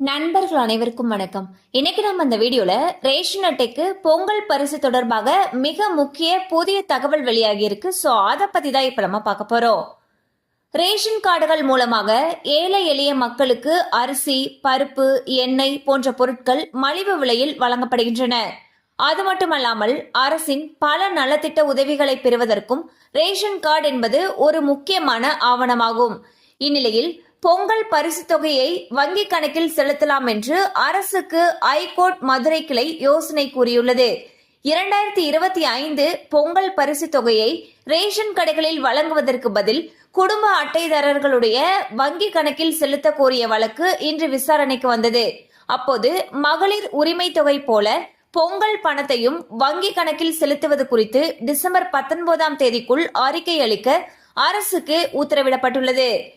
நண்பர்கள் அனைவருக்கும் வணக்கம். இன்னைக்கு நம்ம இந்த வீடியோல ரேஷன் அட்டைக்கு பொங்கல் பரிசு தொடர்பாக மிக முக்கிய புதிய தகவல் வெளியாகி இருக்கு. ஸோ அதை பத்தி தான் இப்ப நம்ம பார்க்க போறோம். ரேஷன் கார்டுகள் மூலமாக ஏழை எளிய மக்களுக்கு அரிசி பருப்பு எண்ணெய் போன்ற பொருட்கள் மலிவு விலையில் வழங்கப்படுகின்றன. அது மட்டுமல்லாமல் அரசின் பல நலத்திட்ட உதவிகளை பெறுவதற்கும் ரேஷன் கார்டு என்பது ஒரு முக்கியமான ஆவணமாகும். இந்நிலையில் பொங்கல் பரிசு தொகையை வங்கி கணக்கில் செலுத்தலாம் என்று அரசுக்கு ஐகோர்ட் மதுரை கிளை யோசனை கூறியுள்ளது. இரண்டாயிரத்தி இருபத்தி ஐந்து பொங்கல் பரிசு தொகையை ரேஷன் கடைகளில் வழங்குவதற்கு பதில் குடும்ப அட்டைதாரர்களுடைய வங்கி கணக்கில் செலுத்த கோரிய வழக்கு இன்று விசாரணைக்கு வந்தது. அப்போது மகளிர் உரிமை தொகை போல பொங்கல் பணத்தையும் வங்கி கணக்கில் செலுத்துவது குறித்து டிசம்பர் பத்தொன்பதாம் தேதிக்குள் அறிக்கை அளிக்க அரசுக்கு உத்தரவிடப்பட்டுள்ளது.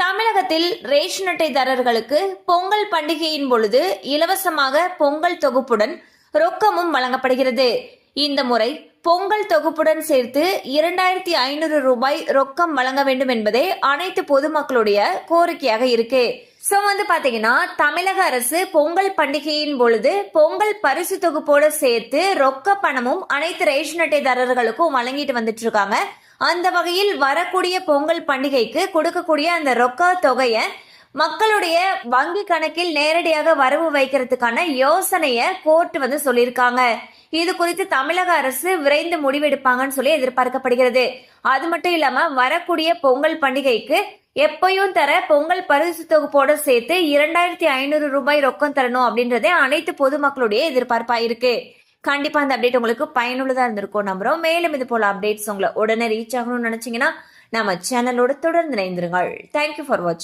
தமிழகத்தில் ரேஷன் அட்டைதாரர்களுக்கு பொங்கல் பண்டிகையின் பொழுது இலவசமாக பொங்கல் தொகுப்புடன் ரொக்கமும் வழங்கப்படுகிறது. இந்த முறை பொங்கல் தொகுப்புடன் சேர்த்து இரண்டாயிரத்தி ஐநூறு ரூபாய் ரொக்கம் வழங்க வேண்டும் என்பதே அனைத்து பொதுமக்களுடைய கோரிக்கையாக இருக்கு. ஸோ வந்து பார்த்தீங்கன்னா தமிழக அரசு பொங்கல் பண்டிகையின் பொழுது பொங்கல் பரிசு தொகுப்போடு சேர்த்து ரொக்க பணமும் அனைத்து ரேஷன் அட்டைதாரர்களுக்கும் வழங்கிட்டு வந்துட்டு இருக்காங்க அந்த வகையில் வரக்கூடிய பொங்கல் பண்டிகைக்கு கொடுக்கக்கூடிய அந்த ரொக்க தொகையை மக்களுடைய வங்கி கணக்கில் நேரடியாக வரவு வைக்கிறதுக்கான யோசனையை கோர்ட் வந்து சொல்லியிருக்காங்க. இது குறித்து தமிழக அரசு விரைந்து முடிவெடுப்பாங்கன்னு சொல்லி எதிர்பார்க்கப்படுகிறது. அது மட்டும் இல்லாம வரக்கூடிய பொங்கல் பண்டிகைக்கு எப்பையும் தர பொங்கல் பரிசு தொகுப்போட சேர்த்து இரண்டாயிரத்தி ஐநூறு ரூபாய் ரொக்கம் தரணும் அப்படின்றதே அனைத்து பொதுமக்களுடைய எதிர்பார்ப்பா இருக்கு. கண்டிப்பா அந்த அப்டேட் உங்களுக்கு பயனுள்ளதா இருந்திருக்கும். நம்புறோம் மேலும் இது போல அப்டேட்ஸ் உங்களை உடனே ரீச் ஆகணும்னு நினைச்சீங்கன்னா நம்ம சேனலோட தொடர்ந்து இணைந்திருங்கள். தேங்க்யூ ஃபார் வாட்சிங்